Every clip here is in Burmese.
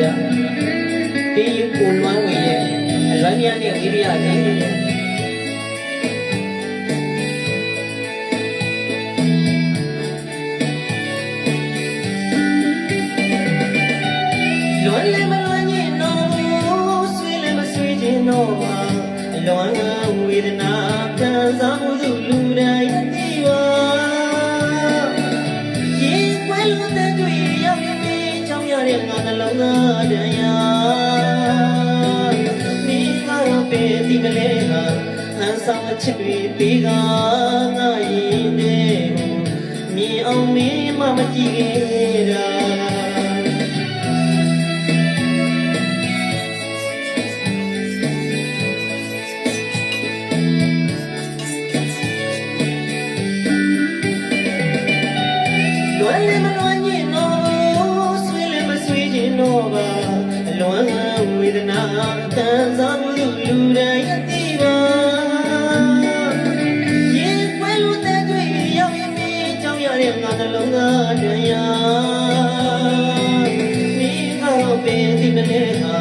ဗျဒီကိုလွမ်းဝင်ရဲ့အလွမ်းမြတ်နဲ့ဝိရိယလေးတွေလွန်လည်းမလွန်ရင်တော့ဆွေးလည်းမဆွေးခြင်းတော့ပါအလွန်ကဝေဒနာခံစားမှုသူလူတိုင်းသိပါရင်ခွဲလို့တဲ့တွေ့ရောက်ရင်ချောင်းရတဲ့ငါ နှလုံးသားတရားမိကတော့ပဲဒီမလဲဟာဟန်ဆောင်အချစ်တွေပေးကငါရင်တဲ့မြင်အောင်မင်းမမကြည့်ခဲ့တာလွယ်လည်းမလွန် ပါအလွန်ဝေဒနာတန်စားမှုလူတိုင်းအသိပါရင်ခွဲလို့တဲ့တွေ့ရောက်ရင်မင်းကြောင့်ရတဲ့ငါနှလုံးသားတရားမိကတော့ပင်ဒီမလဲဟာ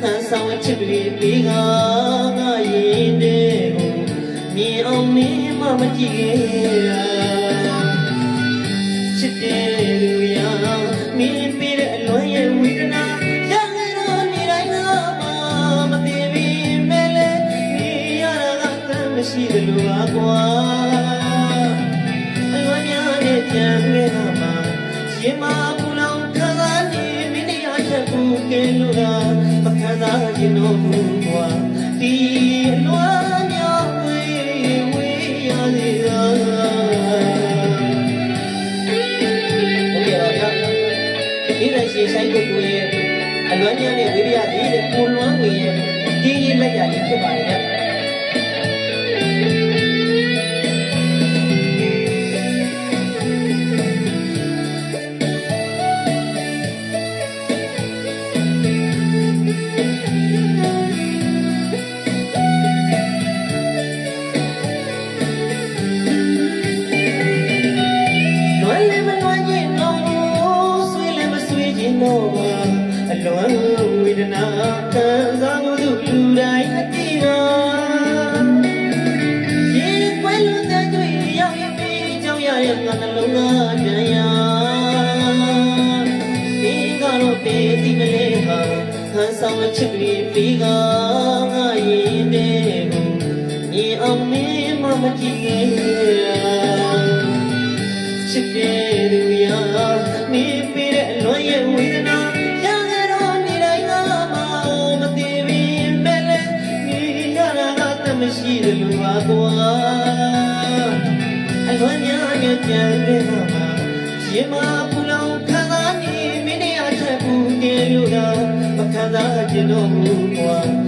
ဟန်ဆောင်ချစ်ပြီးပြီးကငါရင်တဲ့ကိုမြင်အောင်မင်းမမကြည့်ခဲ့ရချစ်တဲ့လူ ကွာအလွန်များနဲ့ကြံခဲ့တာမှရင်မပူလောင်ခံစားနေမိနေရချက်ကိုကဲလို့တာမခံစားရင်တော့ဘူးကွာဒီအလွန်များဝေးဝေးရသေးတာဟုတ်ကဲ့ပါဗျာဒီတိုင်းရှေဆိုင်ကိုကိုရဲ့အလွမ်းမြတ်နဲ့ဝိရိယကြီးတဲ့ကိုလွမ်းဝင်ရဲ့ဒီရေးလက်ရည်ဖြစ်ပါတ ဆွေးခြင်းတော့ပါအလွမ်းဝေဒနာခံစားမှုသူလူတိုင်းအတိပါရင်ခွဲလို့တဲ့တွေ့ရောက်ရင်ပြီးကြောင်းရရဲ့ငါနှလုံးသားတရားဒီကတော့ပေဒီမလဲဟာဟန်ဆောင်ချစ်ပြီးပြီးကငါရင်တဲ့ကိုမြင်အောင်မင်းမမကြည့်ခဲ့ရချစ်တဲ့လူရာ လူပါကွာအလွန်များရဲ့ကြံတဲ့မှာရင်မပူလောင်ခံစားနေမင်းရဲ့အထက်ဘူးကဲလို့တာမခံစားချင်တော့ဘူးကွာဒီအလွန်